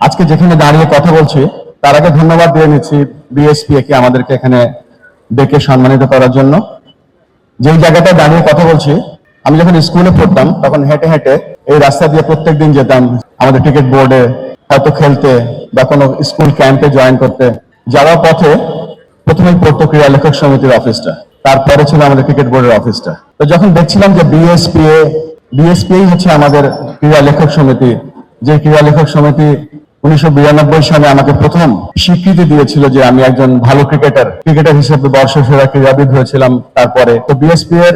আজকে যেখানে দাঁড়িয়ে কথা বলছি, তার আগে ধন্যবাদ দিয়ে নিচ্ছি বিএসপি কে আমাদেরকে এখানে ডেকে সম্মানিত করার জন্য। যেই জায়গাটায় দাঁড়িয়ে কথা বলছি, আমি যখন স্কুলে পড়তাম, তখন হেঁটে হেঁটে এই রাস্তা দিয়ে প্রত্যেকদিন যেতাম, আমাদের ক্রিকেট বোর্ডে, হয়তো খেলতে বা কোনো স্কুল ক্যাম্পে জয়েন করতে। যাওয়ার পথে প্রথমেই পড়তো ক্রীড়া লেখক সমিতির অফিসটা, তারপরে ছিল আমাদের ক্রিকেট বোর্ডের অফিসটা। তো যখন দেখছিলাম যে বিএসপিএ বিএসপিএই হচ্ছে আমাদের ক্রীড়া লেখক সমিতি, যে ক্রীড়া লেখক সমিতি উনিশশো বিরানব্বই সালে আমাকে প্রথম স্বীকৃতি দিয়েছিল যে আমি একজন ভালো ক্রিকেটার। ক্রিকেটার হিসেবে বর্ষসেরা ক্রীড়াবিদ হয়েছিলাম তারপরে। তো বিএসপি এর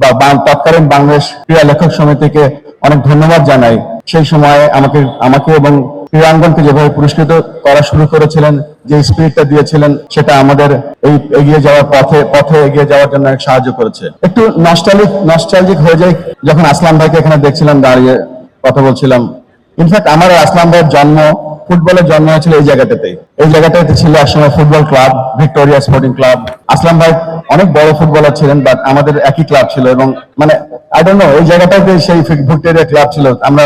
বা তৎকালীন বাংলাদেশ ক্রীড়া লেখক সমিতিকে অনেক ধন্যবাদ জানাই। সেই সময়ে আমাকে আমাকে এবং ক্রীড়াঙ্গনকে যেভাবে পুরস্কৃত করা শুরু করেছিলেন, যে স্পিরিটটা দিয়েছিলেন, সেটা আমাদের এই এগিয়ে যাওয়ার পথে পথে এগিয়ে যাওয়ার জন্য অনেক সাহায্য করেছে। একটু নস্টালিক নস্টালজিক হয়ে যায় যখন আসলাম ভাইকে এখানে দেখছিলাম, দাঁড়িয়ে কথা বলছিলাম। ইনফ্যাক্ট আমার আসলাম ভাইয়ের জন্ম, ফুটবলের জন্ম হয়েছিল এই জায়গাটাতেই এই জায়গাটাতে ছিল একসময় football club, Victoria sporting club. Aslam ভাই, অনেক বড় ফুটবলার ছিলেন বাট আমাদের একই ক্লাব ছিল এবং মানে আই ডোন্ট নো এই জায়গাটাতে সেই ভিক্টোরিয়া ক্লাব ছিল। আমরা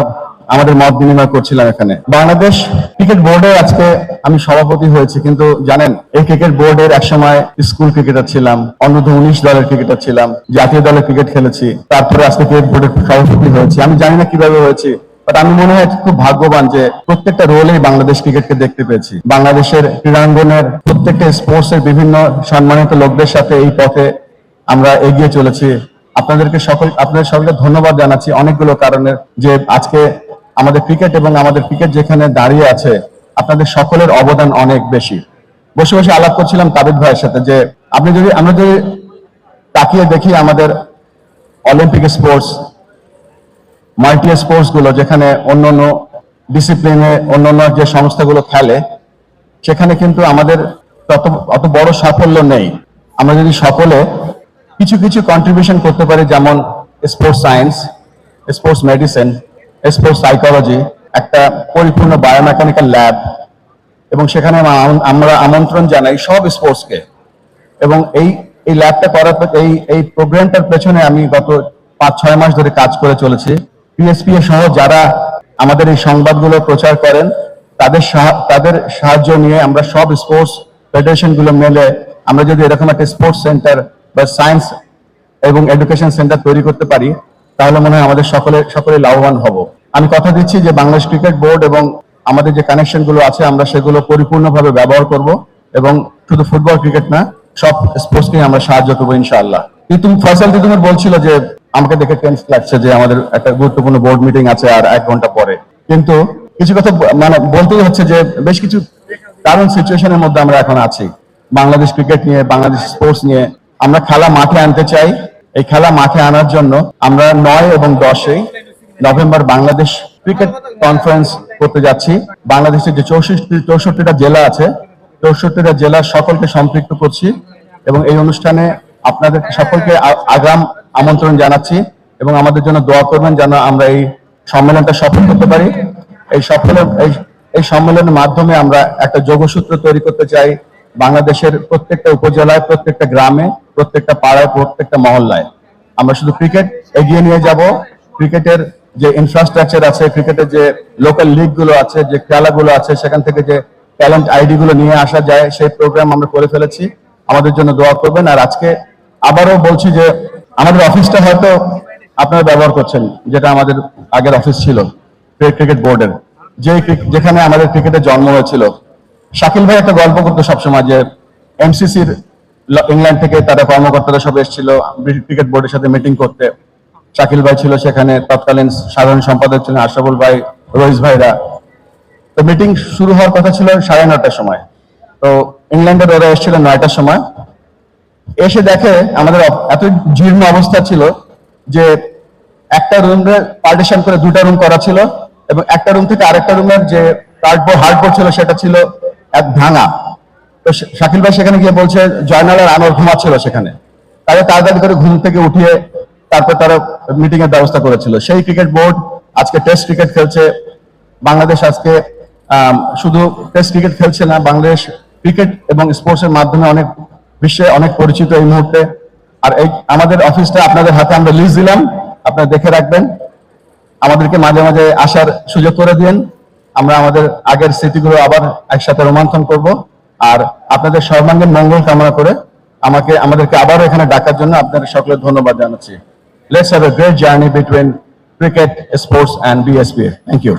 আমাদের মত বিনিময় করছিলাম এখানে। বাংলাদেশ ক্রিকেট বোর্ডে আজকে আমি সভাপতি হয়েছি, কিন্তু জানেন, এই ক্রিকেট বোর্ডের একসময় স্কুল ক্রিকেটার ছিলাম অনূর্ধ্ব উনিশ দলের ক্রিকেটার ছিলাম, জাতীয় দলের ক্রিকেট খেলেছি, তারপরে আজকে ক্রিকেট বোর্ডের সভাপতি হয়েছি। আমি জানি না কীভাবে হয়েছি বাট আমি মনে হয় খুব ভাগ্যবান যে প্রত্যেকটা রোলেই বাংলাদেশ ক্রিকেটকে দেখতে পেয়েছি। বাংলাদেশের ক্রীড়াঙ্গনের প্রত্যেকটা স্পোর্টস এর বিভিন্ন সম্মানিত লোকদের সাথে এই পথে আমরা এগিয়ে চলেছি। আপনাদেরকে সকল, আপনাদের সকলকে ধন্যবাদ জানাচ্ছি অনেকগুলো কারণে যে আজকে আমাদের ক্রিকেট এবং আমাদের ক্রিকেট যেখানে দাঁড়িয়ে আছে, আপনাদের সকলের অবদান অনেক বেশি। বসে বসে আলাপ করছিলাম তাবিদ ভাইয়ের সাথে যে আপনি যদি, আমরা যদি তাকিয়ে দেখি আমাদের অলিম্পিক স্পোর্টস মাল্টি স্পোর্টসগুলো যেখানে অন্য অন্য ডিসিপ্লিনে অন্য অন্য যে সংস্থাগুলো খেলে, সেখানে কিন্তু আমাদের তত, অত বড় সাফল্য নেই। আমরা যদি সকলে কিছু কিছু কন্ট্রিবিউশন করতে পারি, যেমন sports science sports medicine sports psychology একটা পরিপূর্ণ বায়োমেকানিক্যাল ল্যাব এবং সেখানে আমরা আমন্ত্রণ জানাই সব স্পোর্টসকে এবং এই এই ল্যাবটা করার এই এই প্রোগ্রামটার পেছনে আমি গত পাঁচ, ছয় মাস ধরে কাজ করে চলেছি। পিএসপি সহ যারা আমাদের এই সংবাদগুলো প্রচার করেন, তাদের তাদের সাহায্য নিয়ে আমরা সব স্পোর্টস ফেডারেশনগুলো মিলে আমরা যদি এরকম একটা স্পোর্টস সেন্টার বা সায়েন্স এবং এডুকেশন সেন্টার তৈরি করতে পারি, তাহলে মনে হয় আমাদের সকলে সকলে লাভবান হব। আমি কথা দিচ্ছি যে বাংলাদেশ ক্রিকেট বোর্ড এবং আমাদের যে কানেকশনগুলো আছে, আমরা সেগুলো পরিপূর্ণভাবে ব্যবহার করব এবং শুধু ফুটবল ক্রিকেট না, সব স্পোর্টসকে আমরা সাহায্য করব ইনশাআল্লাহ। তিতুম ফয়সাল তিতুমের বলছিল যে আমাকে দেখে টেন্স লাগছে যে আমাদের একটা গুরুত্বপূর্ণ বোর্ড মিটিং আছে আর এক ঘণ্টা পরে। কিন্তু কিছু কথা মানে বলতেই হচ্ছে যে বেশ কিছু কারণ সিচুয়েশনের মধ্যে আমরা এখন আছি। বাংলাদেশ ক্রিকেট নিয়ে, বাংলাদেশ স্পোর্টস নিয়ে আমরা খেলা মাঠে আনতে চাই। এই খেলা মাঠে আনার জন্য আমরা নয় এবং দশে নভেম্বর বাংলাদেশ ক্রিকেট কনফারেন্স করতে যাচ্ছি। বাংলাদেশের যে চৌষট্টি, চৌষট্টিটা জেলা আছে, চৌষট্টিটা জেলার সকলকে সম্পৃক্ত করছি এবং এই অনুষ্ঠানে আপনাদের সকলকে আগাম আমন্ত্রণ জানাচ্ছি এবং আমাদের জন্য দোয়া করবেন যেন আমরা এই সম্মেলনটা সফল করতে পারি। এই সফলের এই সম্মেলনের মাধ্যমে আমরা একটা যোগসূত্র তৈরি করতে চাই বাংলাদেশের প্রত্যেকটা উপজেলায়, প্রত্যেকটা গ্রামে, প্রত্যেকটা পাড়ায়, প্রত্যেকটা মহল্লায়। আমরা শুধু ক্রিকেট এগিয়ে নিয়ে যাব। ক্রিকেটের যে ইনফ্রাস্ট্রাকচার আছে, ক্রিকেটের যে লোকাল লিগগুলো আছে, যে খেলাগুলো আছে, সেখান থেকে যে ট্যালেন্ট আইডি গুলো নিয়ে আসা যায়, সেই প্রোগ্রাম আমরা করে ফেলেছি। আমাদের জন্য দোয়া করবেন। আর আজকে আবারও বলছি যে আমাদের অফিসটা হয়তো আপনারা ব্যবহার করছেন, যেটা আমাদের আগের অফিস ছিল ক্রিকেট বোর্ডের। যে যেখানে আমাদের ক্রিকেটের জন্ম হয়েছিল। শাকিল ভাই একটা গল্প করতো সবসময় যে এমসিসির ইংল্যান্ড থেকে তারা কর্মকর্তারা সব এসেছিল ক্রিকেট বোর্ডের সাথে মিটিং করতে। শাকিল ভাই ছিল সেখানে তৎকালীন সাধারণ সম্পাদক ছিলেন আশরাফুল ভাই, রইস ভাইরা। তো মিটিং শুরু হওয়ার কথা ছিল সাড়ে নটার সময়। তো ইংল্যান্ডের ওরা এসেছিল নয়টার সময়। এসে দেখে আমাদের এত জীর্ণ অবস্থা ছিল যে একটা রুমে পার্টিশন করে দুটা রুম করা ছিল এবং একটা রুম থেকে আরেকটা রুমের যে কার্ডবোর্ড হার্ডবোর্ড ছিল সেটা ছিল এক ভাঙা। তো শাকিল ভাই সেখানে গিয়ে বলছে জয়নাল আর আনোয়ার ঘুমাচ্ছিল সেখানে। তাদের তাড়াতাড়ি করে ঘুম থেকে উঠিয়ে তারপর তারা মিটিং এর ব্যবস্থা করেছিল। সেই ক্রিকেট বোর্ড আজকে টেস্ট ক্রিকেট খেলছে। বাংলাদেশ আজকে শুধু টেস্ট ক্রিকেট খেলছে না, বাংলাদেশ ক্রিকেট এবং স্পোর্টস এর মাধ্যমে অনেক বিশ্বে অনেক পরিচিত এই মুহূর্তে। আর এই আমাদের অফিসটা আপনাদের হাতে আমরা লিস্ট দিলাম। আপনারা দেখে রাখবেন। আমাদেরকে মাঝে মাঝে আসার সুযোগ করে দিন আমরা আমাদের আগের স্মৃতিগুলো আবার একসাথে রোমন্থন করব। আর আপনাদের সর্বাঙ্গীন মঙ্গল কামনা করে আমাকে আমাদেরকে আবারও এখানে ডাকার জন্য আপনাদের সকলের ধন্যবাদ জানাচ্ছি। Let's have a great journey between cricket sports and BSP thank you